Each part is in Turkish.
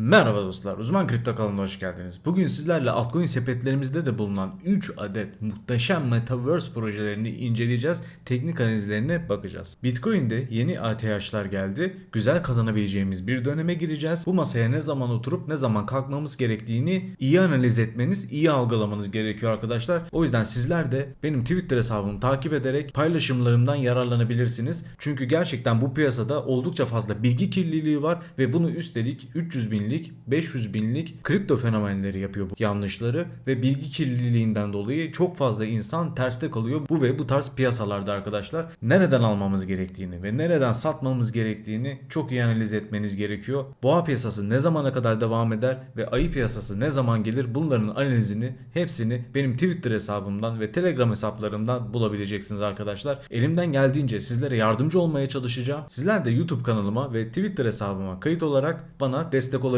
Merhaba dostlar, Uzman Kripto kanalına hoş geldiniz. Bugün sizlerle altcoin sepetlerimizde de bulunan 3 adet muhteşem Metaverse projelerini inceleyeceğiz. Teknik analizlerine bakacağız. Bitcoin'de yeni ATH'lar geldi. Güzel kazanabileceğimiz bir döneme gireceğiz. Bu masaya ne zaman oturup ne zaman kalkmamız gerektiğini iyi analiz etmeniz, iyi algılamanız gerekiyor arkadaşlar. O yüzden sizler de benim Twitter hesabımı takip ederek paylaşımlarımdan yararlanabilirsiniz. Çünkü gerçekten bu piyasada oldukça fazla bilgi kirliliği var ve bunu üstelik 300 binlik, 500 binlik kripto fenomenleri yapıyor bu yanlışları ve bilgi kirliliğinden dolayı çok fazla insan terste kalıyor bu ve bu tarz piyasalarda arkadaşlar. Nereden almamız gerektiğini ve nereden satmamız gerektiğini çok iyi analiz etmeniz gerekiyor. Boğa piyasası ne zamana kadar devam eder ve ayı piyasası ne zaman gelir bunların analizini hepsini benim Twitter hesabımdan ve Telegram hesaplarımdan bulabileceksiniz arkadaşlar. Elimden geldiğince sizlere yardımcı olmaya çalışacağım. Sizler de YouTube kanalıma ve Twitter hesabıma kayıt olarak bana destek olabilirsiniz.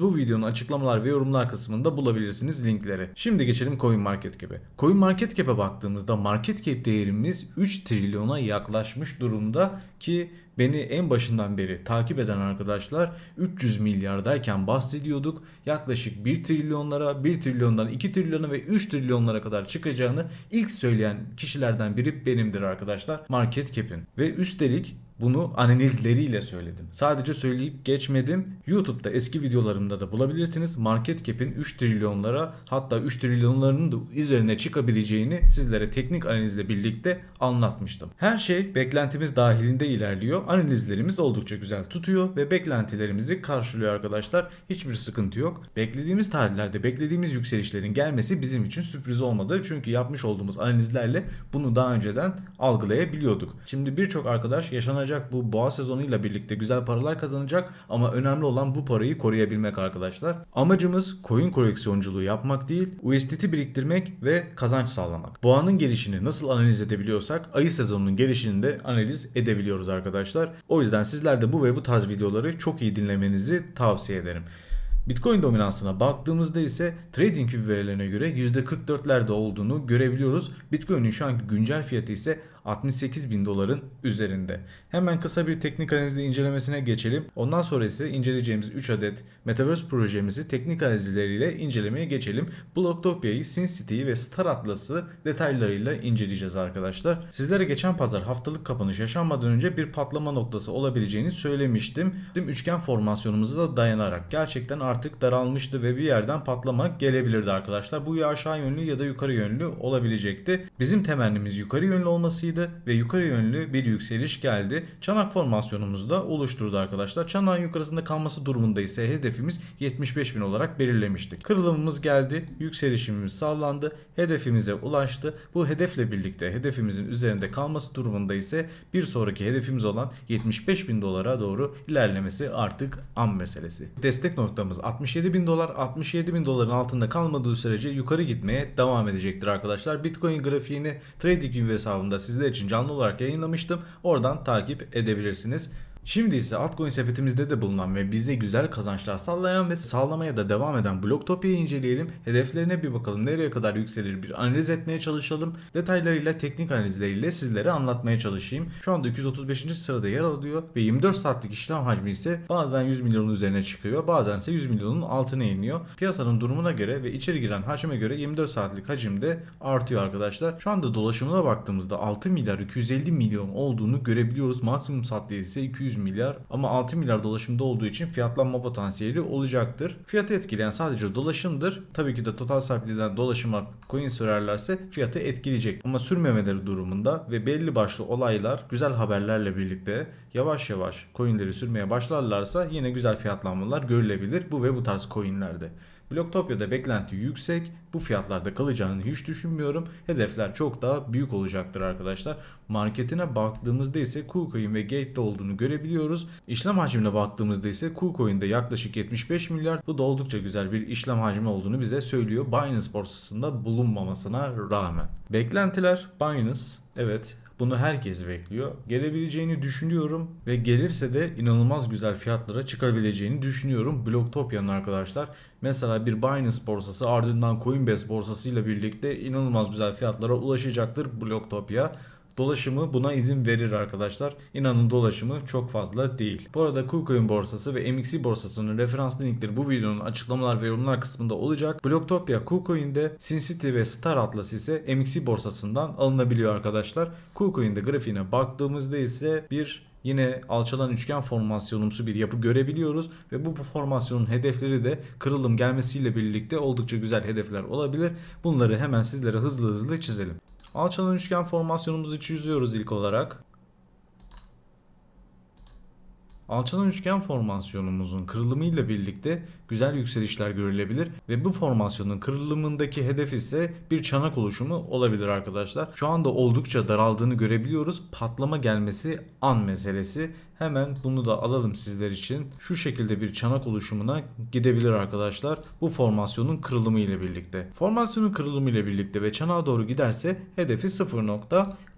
Bu videonun açıklamalar ve yorumlar kısmında bulabilirsiniz linkleri. Şimdi geçelim CoinMarketCap'e. CoinMarketCap'e baktığımızda market değerimiz 3 trilyona yaklaşmış durumda ki Beni en başından beri takip eden arkadaşlar 300 milyardayken bahsediyorduk. Yaklaşık 1 trilyonlara, 1 trilyondan 2 trilyona ve 3 trilyonlara kadar çıkacağını ilk söyleyen kişilerden biri benimdir arkadaşlar. Market cap'in. Ve üstelik bunu analizleriyle söyledim. Sadece söyleyip geçmedim. YouTube'da eski videolarımda da bulabilirsiniz. Market cap'in 3 trilyonlara hatta 3 trilyonlarının da üzerine çıkabileceğini sizlere teknik analizle birlikte anlatmıştım. Her şey beklentimiz dahilinde ilerliyor. Analizlerimiz oldukça güzel tutuyor ve beklentilerimizi karşılıyor arkadaşlar. Hiçbir sıkıntı yok. Beklediğimiz tarihlerde beklediğimiz yükselişlerin gelmesi bizim için sürpriz olmadı. Çünkü yapmış olduğumuz analizlerle bunu daha önceden algılayabiliyorduk. Şimdi birçok arkadaş yaşanacak bu boğa sezonuyla birlikte güzel paralar kazanacak ama önemli olan bu parayı koruyabilmek arkadaşlar. Amacımız coin koleksiyonculuğu yapmak değil, USDT biriktirmek ve kazanç sağlamak. Boğanın gelişini nasıl analiz edebiliyorsak ayı sezonunun gelişini de analiz edebiliyoruz arkadaşlar. O yüzden sizler de bu ve bu tarz videoları çok iyi dinlemenizi tavsiye ederim. Bitcoin dominansına baktığımızda ise TradingView verilerine göre %44'lerde olduğunu görebiliyoruz. Bitcoin'in şu anki güncel fiyatı ise 68 bin doların üzerinde. Hemen kısa bir teknik analizli incelemesine geçelim. Ondan sonra ise inceleyeceğimiz 3 adet Metaverse projemizi teknik analizleriyle incelemeye geçelim. Blocktopia'yı, SinCity'yi ve Star Atlas'ı detaylarıyla inceleyeceğiz arkadaşlar. Sizlere geçen pazar haftalık kapanış yaşanmadan önce bir patlama noktası olabileceğini söylemiştim. Üçgen formasyonumuza da dayanarak gerçekten artık daralmıştı ve bir yerden patlama gelebilirdi arkadaşlar. Bu ya aşağı yönlü ya da yukarı yönlü olabilecekti. Bizim temennimiz yukarı yönlü olmasıydı ve yukarı yönlü bir yükseliş geldi. Çanak formasyonumuzu da oluşturdu arkadaşlar. Çanağın yukarısında kalması durumunda ise hedefimiz 75 bin olarak belirlemiştik. Kırılımımız geldi. Yükselişimiz sağlandı. Hedefimize ulaştı. Bu hedefle birlikte hedefimizin üzerinde kalması durumunda ise bir sonraki hedefimiz olan 75 bin dolara doğru ilerlemesi artık an meselesi. Destek noktamız 67 bin dolar. 67 bin doların altında kalmadığı sürece yukarı gitmeye devam edecektir arkadaşlar. Bitcoin grafiğini TradingView hesabında sizler için canlı olarak yayınlamıştım. Oradan takip edebilirsiniz. Şimdi ise altcoin sepetimizde de bulunan ve bize güzel kazançlar sağlayan ve sağlamaya da devam eden Blocktopia'yı inceleyelim. Hedeflerine bir bakalım. Nereye kadar yükselir bir analiz etmeye çalışalım. Detaylarıyla teknik analizleriyle sizlere anlatmaya çalışayım. Şu anda 235. sırada yer alıyor ve 24 saatlik işlem hacmi ise bazen 100 milyonun üzerine çıkıyor. Bazen ise 100 milyonun altına iniyor. Piyasanın durumuna göre ve içeri giren hacme göre 24 saatlik hacimde artıyor arkadaşlar. Şu anda dolaşımına baktığımızda 6 milyar 250 milyon olduğunu görebiliyoruz. Maksimum saatliği ise 200 milyar ama 6 milyar dolaşımda olduğu için fiyatlanma potansiyeli olacaktır. Fiyatı etkileyen sadece dolaşımdır. Tabii ki de total sahipliğinden dolaşıma coin sürerlerse fiyatı etkileyecek. Ama sürmemeleri durumunda ve belli başlı olaylar güzel haberlerle birlikte yavaş yavaş coinleri sürmeye başlarlarsa yine güzel fiyatlanmalar görülebilir bu ve bu tarz coinlerde. Blocktopia'da beklenti yüksek. Bu fiyatlarda kalacağını hiç düşünmüyorum. Hedefler çok daha büyük olacaktır arkadaşlar. Marketine baktığımızda ise KuCoin ve Gate'de olduğunu görebiliyoruz. İşlem hacmine baktığımızda ise KuCoin'de yaklaşık 75 milyar. Bu da oldukça güzel bir işlem hacmi olduğunu bize söylüyor. Binance borsasında bulunmamasına rağmen. Beklentiler Binance Evet bunu herkes bekliyor. Gelebileceğini düşünüyorum ve gelirse de inanılmaz güzel fiyatlara çıkabileceğini düşünüyorum. Blocktopia'nın arkadaşlar. Mesela bir Binance borsası ardından Coinbase borsası ile birlikte inanılmaz güzel fiyatlara ulaşacaktır Blocktopia. Dolaşımı buna izin verir arkadaşlar. İnanın dolaşımı çok fazla değil. Bu arada KuCoin borsası ve MXC borsasının referans linkleri bu videonun açıklamalar ve yorumlar kısmında olacak. Blocktopia KuCoin'de SinCity ve Star Atlas ise MXC borsasından alınabiliyor arkadaşlar. KuCoin'de grafiğine baktığımızda ise bir yine alçalan üçgen formasyonumsu bir yapı görebiliyoruz ve bu formasyonun hedefleri de kırılım gelmesiyle birlikte oldukça güzel hedefler olabilir. Bunları hemen sizlere hızlı hızlı çizelim. Alçalan üçgen formasyonumuzu çiziyoruz ilk olarak. Alçalan üçgen formasyonumuzun kırılımı ile birlikte güzel yükselişler görülebilir ve bu formasyonun kırılımındaki hedef ise bir çanak oluşumu olabilir arkadaşlar. Şu anda oldukça daraldığını görebiliyoruz. Patlama gelmesi an meselesi. Hemen bunu da alalım sizler için. Şu şekilde bir çanak oluşumuna gidebilir arkadaşlar. Bu formasyonun kırılımı ile birlikte. Formasyonun kırılımı ile birlikte ve çanağa doğru giderse hedefi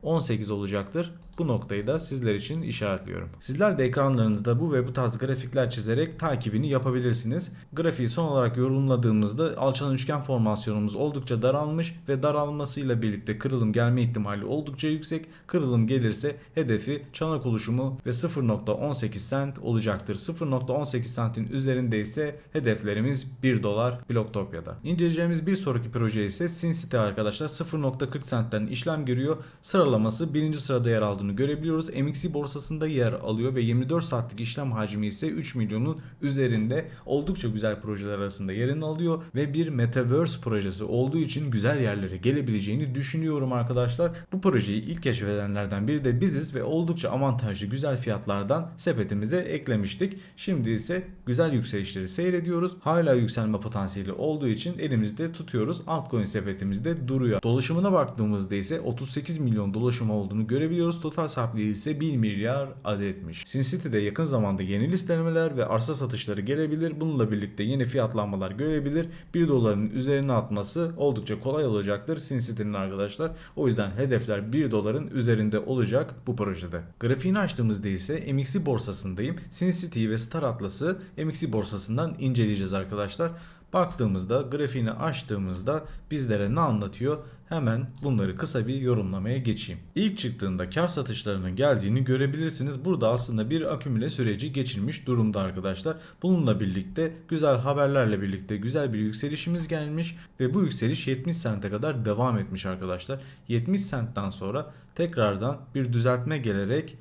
0.18 olacaktır. Bu noktayı da sizler için işaretliyorum. Sizler de ekranlarınızda bu ve bu tarz grafikler çizerek takibini yapabilirsiniz. Grafiği son olarak yorumladığımızda alçalan üçgen formasyonumuz oldukça daralmış ve daralmasıyla birlikte kırılım gelme ihtimali oldukça yüksek. Kırılım gelirse hedefi çanak oluşumu ve 0.18 cent olacaktır. 0.18 centin üzerinde ise hedeflerimiz 1 dolar Blocktopya'da. İnceleyeceğimiz bir sonraki proje ise SinCity arkadaşlar 0.40 centten işlem görüyor. Sıralaması birinci sırada yer aldığını görebiliyoruz. MXC borsasında yer alıyor ve 24 saatlik işlem hacmi ise 3 milyonun üzerinde oldukça güzel projeler arasında yerini alıyor ve bir Metaverse projesi olduğu için güzel yerlere gelebileceğini düşünüyorum arkadaşlar. Bu projeyi ilk keşfedenlerden biri de biziz ve oldukça avantajlı güzel fiyatlardan sepetimize eklemiştik. Şimdi ise güzel yükselişleri seyrediyoruz. Hala yükselme potansiyeli olduğu için elimizde tutuyoruz. Altcoin sepetimizde duruyor. Dolaşımına baktığımızda ise 38 milyon dolaşım olduğunu görebiliyoruz. Total sahipliği ise 1 milyar adetmiş. SinCity'de yakın zamanda yeni listelemeler ve arsa satışları gelebilir. Bununla birlikte yeni fiyatlanmalar görebilir. 1 doların üzerine atması oldukça kolay olacaktır SinCity'nin arkadaşlar. O yüzden hedefler 1 doların üzerinde olacak bu projede. Grafiğini açtığımızda ise MXC borsasındayım. SinCity ve Star Atlas'ı MXC borsasından inceleyeceğiz arkadaşlar. Baktığımızda grafiğini açtığımızda bizlere ne anlatıyor? Hemen bunları kısa bir yorumlamaya geçeyim. İlk çıktığında kar satışlarının geldiğini görebilirsiniz. Burada aslında bir akümüle süreci geçilmiş durumda arkadaşlar. Bununla birlikte güzel haberlerle birlikte güzel bir yükselişimiz gelmiş ve bu yükseliş 70 sente kadar devam etmiş arkadaşlar. 70 sentten sonra tekrardan bir düzeltme gelerek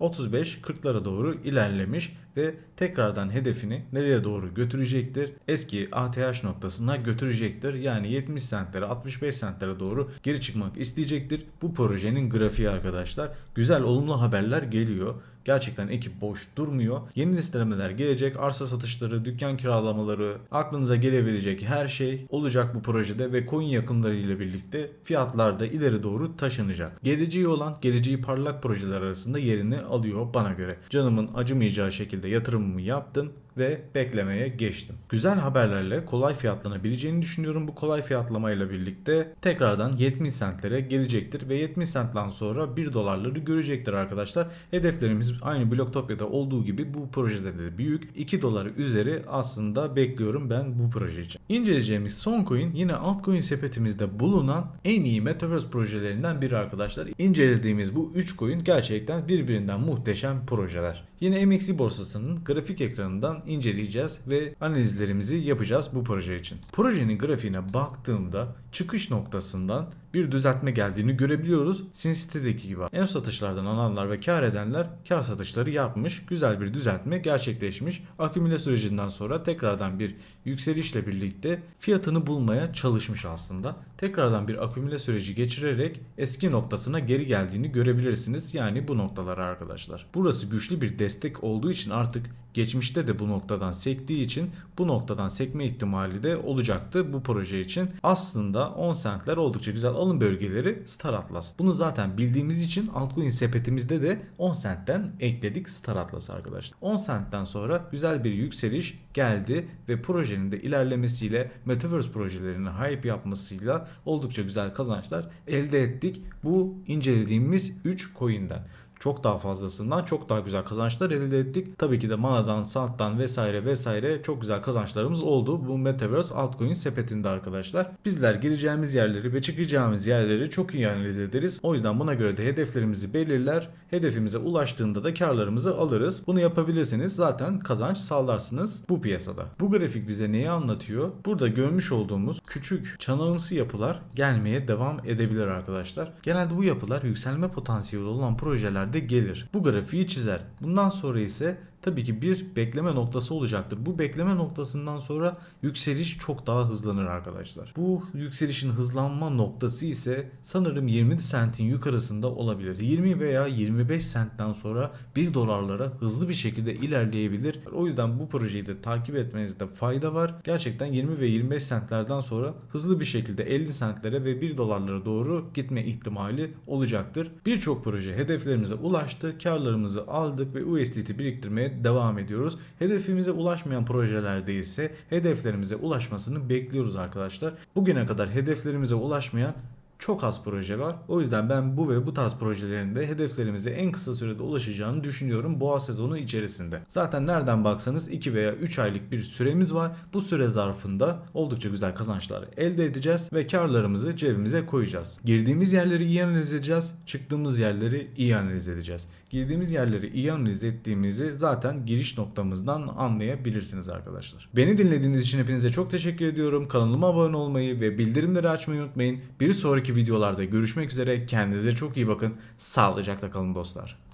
35-40'lara doğru ilerlemiş ve tekrardan hedefini nereye doğru götürecektir? Eski ATH noktasına götürecektir. Yani 70 centlere 65 centlere doğru geri çıkmak isteyecektir. Bu projenin grafiği arkadaşlar. Güzel olumlu haberler geliyor. Gerçekten ekip boş durmuyor. Yeni listelemeler gelecek. Arsa satışları, dükkan kiralamaları, aklınıza gelebilecek her şey olacak bu projede ve coin yakınları ile birlikte fiyatlar da ileri doğru taşınacak. Geleceği olan, geleceği parlak projeler arasında yerini alıyor bana göre. Canımın acımayacağı şekilde yatırımımı yaptım ve beklemeye geçtim. Güzel haberlerle kolay fiyatlanabileceğini düşünüyorum. Bu kolay fiyatlamayla birlikte tekrardan 70 centlere gelecektir ve 70 centten sonra 1 dolarları görecektir arkadaşlar. Hedeflerimiz aynı Blocktopya'da olduğu gibi bu projede de büyük. 2 dolar üzeri aslında bekliyorum ben bu proje için. İnceleyeceğimiz son coin yine altcoin sepetimizde bulunan en iyi Metaverse projelerinden biri arkadaşlar. İncelediğimiz bu 3 coin gerçekten birbirinden muhteşem projeler. Yine MXC borsasının grafik ekranından inceleyeceğiz ve analizlerimizi yapacağız bu proje için. Projenin grafiğine baktığımda çıkış noktasından bir düzeltme geldiğini görebiliyoruz. SinCity'deki gibi. En satışlardan alanlar ve kar edenler kar satışları yapmış. Güzel bir düzeltme gerçekleşmiş. Akümüle sürecinden sonra tekrardan bir yükselişle birlikte fiyatını bulmaya çalışmış aslında. Tekrardan bir akümüle süreci geçirerek eski noktasına geri geldiğini görebilirsiniz. Yani bu noktalar arkadaşlar. Burası güçlü bir destek olduğu için artık geçmişte de bu noktadan sektiği için bu noktadan sekme ihtimali de olacaktı bu proje için. Aslında 10 centler oldukça güzel alım bölgeleri Star Atlas. Bunu zaten bildiğimiz için altcoin sepetimizde de 10 centten ekledik Star Atlas arkadaşlar. 10 centten sonra güzel bir yükseliş geldi ve projenin de ilerlemesiyle Metaverse projelerini hype yapmasıyla oldukça güzel kazançlar elde ettik. Bu incelediğimiz 3 coin'den. Çok daha fazlasından çok daha güzel kazançlar elde ettik. Tabii ki de manadan, santtan vesaire vesaire çok güzel kazançlarımız oldu. Bu Metaverse altcoin sepetinde arkadaşlar. Bizler gireceğimiz yerleri ve çıkacağımız yerleri çok iyi analiz ederiz. O yüzden buna göre de hedeflerimizi belirler. Hedefimize ulaştığında da karlarımızı alırız. Bunu yapabilirsiniz. Zaten kazanç sağlarsınız bu piyasada. Bu grafik bize neyi anlatıyor? Burada görmüş olduğumuz küçük çanağımsı yapılar gelmeye devam edebilir arkadaşlar. Genelde bu yapılar yükselme potansiyeli olan projelerde gelir. Bu grafiği çizer. Bundan sonra ise tabii ki bir bekleme noktası olacaktır. Bu bekleme noktasından sonra yükseliş çok daha hızlanır arkadaşlar. Bu yükselişin hızlanma noktası ise sanırım 20 sentin yukarısında olabilir. 20 veya 25 sentten sonra 1 dolarlara hızlı bir şekilde ilerleyebilir. O yüzden bu projeyi de takip etmenizde fayda var. Gerçekten 20 ve 25 sentlerden sonra hızlı bir şekilde 50 sentlere ve 1 dolarlara doğru gitme ihtimali olacaktır. Birçok proje hedeflerimize ulaştı. Karlarımızı aldık ve USDT biriktirmeye devam ediyoruz. Hedefimize ulaşmayan projelerde ise hedeflerimize ulaşmasını bekliyoruz arkadaşlar. Bugüne kadar hedeflerimize ulaşmayan çok az proje var. O yüzden ben bu ve bu tarz projelerin de hedeflerimize en kısa sürede ulaşacağını düşünüyorum boğa sezonu içerisinde. Zaten nereden baksanız 2 veya 3 aylık bir süremiz var. Bu süre zarfında oldukça güzel kazançlar elde edeceğiz ve karlarımızı cebimize koyacağız. Girdiğimiz yerleri iyi analiz edeceğiz. Çıktığımız yerleri iyi analiz edeceğiz. Girdiğimiz yerleri iyi analiz ettiğimizi zaten giriş noktamızdan anlayabilirsiniz arkadaşlar. Beni dinlediğiniz için hepinize çok teşekkür ediyorum. Kanalıma abone olmayı ve bildirimleri açmayı unutmayın. Bir sonraki videolarda görüşmek üzere. Kendinize çok iyi bakın. Sağlıcakla kalın dostlar.